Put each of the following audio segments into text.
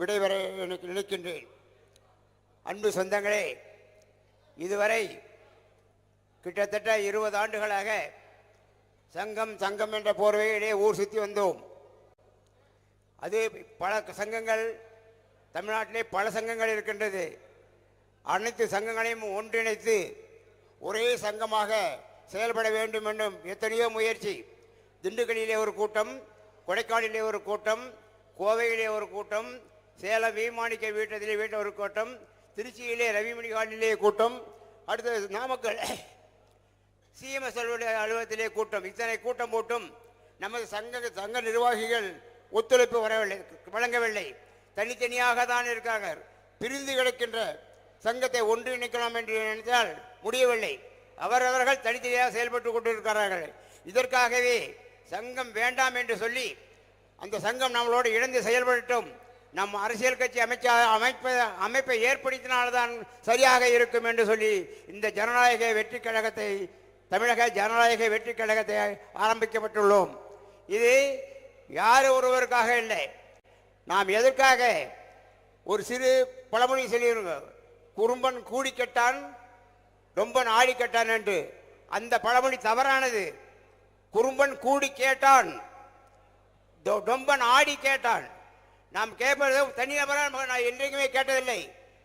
விடைபெற எனக்கு நினைக்கின்றேன். அன்பு சொந்தங்களே இதுவரை கிட்டத்தட்ட இருபது ஆண்டுகளாக சங்கம் சங்கம் என்ற போர்வையிலே ஊர் சுற்றி வந்தோம். அது பல சங்கங்கள் தமிழ்நாட்டிலே பல சங்கங்கள் இருக்கின்றது. அனைத்து சங்கங்களையும் ஒன்றிணைத்து ஒரே சங்கமாக செயல்பட வேண்டும் என்னும் எத்தனையோ முயற்சி. திண்டுக்கல்லிலே ஒரு கூட்டம் கொடைக்கானலிலே ஒரு கூட்டம் கோவையிலே ஒரு கூட்டம் சேலம் வீமாணிக்க வீட்டத்திலே வீட்டில் ஒரு கூட்டம் திருச்சியிலே ரவிமணி காலிலே கூட்டம் அடுத்தது நாமக்கல் சிஎம்எஸ் அலுவலகத்திலே கூட்டம். இத்தனை கூட்டம் போட்டும் நமது சங்க சங்க நிர்வாகிகள் ஒத்துழைப்பு வரவில்லை வழங்கவில்லை. தனித்தனியாக தான் இருக்காங்க. பிரிந்து கிடக்கின்ற சங்கத்தை ஒன்றிணைக்கலாம் என்று நினைத்தால் முடியவில்லை. அவரவர்கள் தனித்தனியாக செயல்பட்டு கொண்டிருக்கிறார்கள். இதற்காகவே சங்கம் வேண்டாம் என்று சொல்லி அந்த சங்கம் நம்மளோடு இணைந்து செயல்படட்டும். நம் அரசியல் கட்சி அமைச்ச அமைப்ப அமைப்பை ஏற்படுத்தினால்தான் சரியாக இருக்கும் என்று சொல்லி இந்த ஜனநாயக வெற்றி கழகத்தை தமிழக ஜனநாயக வெற்றி கழகத்தை ஆரம்பிக்கப்பட்டுள்ளோம். இது யார் ஒருவருக்காக இல்லை. நாம் எதற்காக ஒரு சிறு பழமொழி சொல்லியிருங்க. குறும்பன் கூடி கெட்டான் ரொம்ப நாடி கெட்டான் என்று. அந்த பழமொழி தவறானது. குறும்பன் கூடி கேட்டான். டொம்பன் ஆடி கேட்டான் நாம் கேட்பது தனிநபராக நான் என்றைக்குமே கேட்டதில்லை.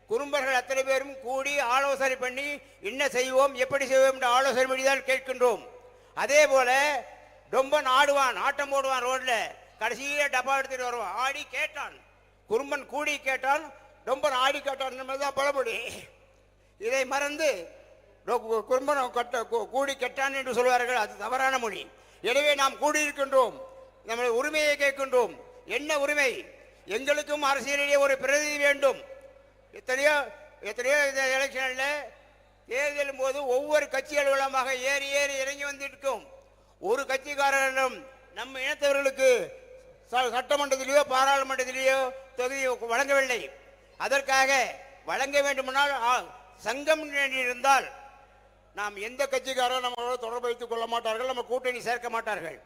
குறும்பர்கள் அத்தனை பேரும் கூடி ஆலோசனை பண்ணி என்ன செய்வோம் எப்படி செய்வோம் என்று ஆலோசனை பண்ணி தான் கேட்கின்றோம். அதே போல டொம்பன் ஆடுவான் ஆட்டம் போடுவான் ரோட்ல. கடைசியில் டப்பா எடுத்துட்டு வருவான். ஆடி கேட்டான் குறும்பன் கூடி கேட்டான் டொம்பன் ஆடி கேட்டான் என்பதுதான் பழமொழி. இதை மறந்து குறும்பன் கட்ட கூடி கெட்டான் என்று சொல்வார்கள். அது தவறான மொழி. எனவே நாம் கூடியிருக்கின்றோம். நம்முடைய உரிமையை கேட்கின்றோம். என்ன உரிமை? எங்களுக்கும் அரசியலிலே ஒரு பிரதிநிதி வேண்டும். எத்தனையோ எத்தனையோ இந்த எலெக்ஷனில் தேர்தலும் போது ஒவ்வொரு கட்சி அலுவலகமாக ஏறி ஏறி இறங்கி வந்திருக்கும். ஒரு கட்சிக்காரரிடம் நம்ம இனத்தவர்களுக்கு ச- சட்டமன்றத்திலேயோ பாராளுமன்றத்திலேயோ தொகுதி வழங்கவில்லை. அதற்காக வழங்க வேண்டுமானால் சங்கம் இருந்தால் நாம் எந்த கட்சிக்காரரும் நம்மளோட தொடர்பு வைத்துக் கொள்ள மாட்டார்கள் நம்ம கூட்டணி சேர்க்க மாட்டார்கள்.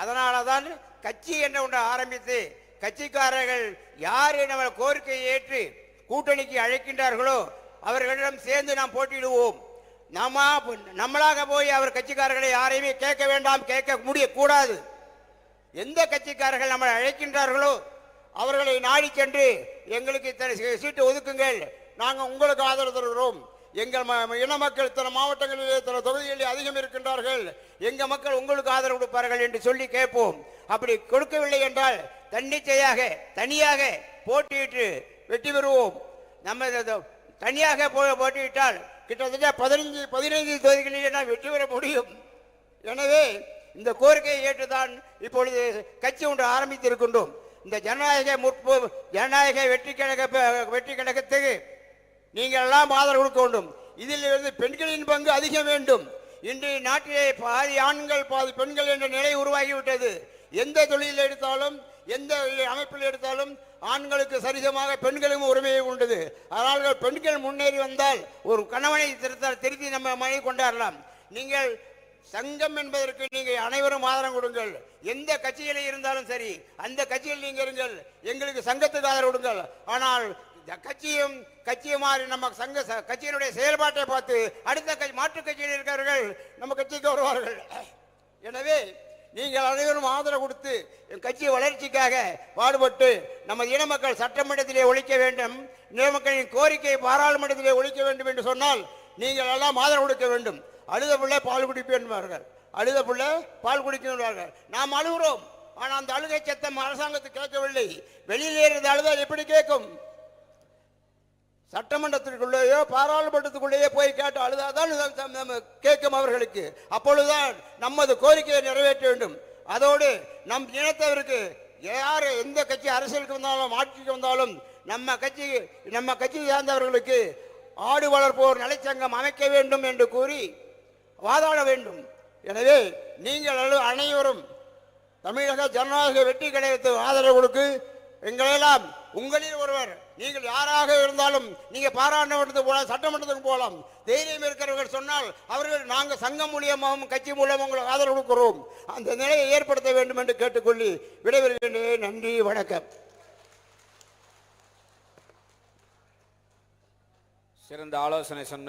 அதனால தான் கட்சி என்ற ஒன்றை ஆரம்பித்து கட்சிக்காரர்கள் யார் நம்ம கோரிக்கையை ஏற்று கூட்டணிக்கு அழைக்கின்றார்களோ அவர்களிடம் சேர்ந்து நாம் போட்டியிடுவோம். நாம நம்மளாக போய் அவர் கட்சிக்காரர்களை யாரையுமே கேட்க வேண்டாம் கேட்க முடியக்கூடாது. எந்த கட்சிக்காரர்கள் நம்மளை அழைக்கின்றார்களோ அவர்களை நாடி சென்று எங்களுக்கு இத்தனை சீட்டு ஒதுக்குங்கள். நாங்கள் உங்களுக்கு ஆதரவு தருகிறோம். எங்கள் ம- இன மக்கள் இத்தனை மாவட்டங்களிலே இத்தனை தொகுதிகளில் அதிகம் இருக்கின்றார்கள். எங்கள் மக்கள் உங்களுக்கு ஆதரவு கொடுப்பார்கள் என்று சொல்லி கேட்போம். அப்படி கொடுக்கவில்லை என்றால் தன்னிச்சையாக தனியாக போட்டியிட்டு வெற்றி பெறுவோம். நம்ம தனியாக போ போட்டியிட்டால் கிட்டத்தட்ட பதினைஞ்சு பதினைந்து தொகுதிகளில் நாம் வெற்றி பெற முடியும். எனவே இந்த கோரிக்கையை ஏற்றுதான் இப்பொழுது கட்சி ஒன்று ஆரம்பித்திருக்கின்றோம். இந்த ஜனநாயக முற்பு ஜனநாயக வெற்றி கழக வெற்றி கழகத்துக்கு நீங்கள் எல்லாம் ஆதரவு கொடுக்க வேண்டும். இதில் இருந்து பெண்களின் பங்கு அதிகம் வேண்டும். இன்று நாட்டிலே பாதி ஆண்கள் பாதி பெண்கள் என்ற நிலை உருவாகிவிட்டது. எந்த தொழிலில் எடுத்தாலும் எந்த அமைப்பில் எடுத்தாலும் ஆண்களுக்கு சரிசமாக பெண்களும் உரிமையை உண்டது அதனால் பெண்கள் முன்னேறி வந்தால் ஒரு கணவனை திருத்த திருத்தி நம்ம மனைவி கொண்டாடலாம். நீங்கள் சங்கம் என்பதற்கு நீங்கள் அனைவரும் ஆதரவு கொடுங்கள். எந்த கட்சியிலே இருந்தாலும் சரி அந்த கட்சியில் நீங்கள் இருங்கள். எங்களுக்கு சங்கத்துக்கு ஆதரவு கொடுங்கள். ஆனால் கட்சியும் கட்சியும் மாறி நம்ம சங்க ச- கட்சியினுடைய செயல்பாட்டை பார்த்து அடுத்த கட்சி மாற்றுக் கட்சியில் இருக்கிறவர்கள் நம்ம கட்சிக்கு வருவார்கள். எனவே நீங்கள் அனைவரும் ஆதரவு கொடுத்து என் கட்சி வளர்ச்சிக்காக பாடுபட்டு நமது இன மக்கள் சட்டமன்றத்திலே ஒழிக்க வேண்டும் இன மக்களின் கோரிக்கை பாராளுமன்றத்திலே ஒழிக்க வேண்டும் என்று சொன்னால் நீங்கள் எல்லாம் ஆதரவு கொடுக்க வேண்டும். அழுத பிள்ளை பால் குடிப்பேன் என்பார்கள். அழுத பிள்ளை பால் குடிக்கும் என்பார்கள். நாம் அழுகிறோம். ஆனால் அந்த அழுகை சத்தம் அரசாங்கத்துக்கு கேட்கவில்லை. வெளியிலே இருந்த அழுதால் எப்படி கேட்கும்? சட்டமன்றத்திற்குள்ளேயோ பாராளுமன்றத்துக்குள்ளேயோ போய் கேட்டு அழுதாதான் நம்ம- கேட்கும் அவர்களுக்கு. அப்பொழுதுதான் நமது கோரிக்கையை நிறைவேற்ற வேண்டும். அதோடு நம் இனத்தவருக்கு யார் எந்த கட்சி அரசியலுக்கு வந்தாலும் ஆட்சிக்கு வந்தாலும் நம்ம கட்சி நம்ம கட்சி சார்ந்தவர்களுக்கு ஆடு வளர்ப்போர் நலச்சங்கம் அமைக்க வேண்டும் என்று கூறி வாதாட வேண்டும். எனவே நீங்கள் அனைவரும் அனைவரும் தமிழக ஜனநாயக வெற்றி கழகத்துக்கு ஆதரவு கொடுக்கு எங்களெல்லாம் உங்களில் ஒருவர் நீங்கள் யாராக இருந்தாலும் நீங்கள் பாராளுமன்றத்துக்கு போகலாம் சட்டமன்றத்துக்கு போகலாம் தைரியம் இருக்கிறவர்கள் சொன்னால் அவர்கள் நாங்கள் சங்கம் மூலியமாகவும் கட்சி மூலமாக உங்களுக்கு ஆதரவு கொடுக்கிறோம். அந்த நிலையை ஏற்படுத்த வேண்டும் என்று கேட்டுக்கொள்ளி விடைபெறுகின்றேன். நன்றி வணக்கம். சிறந்த ஆலோசனை சொன்ன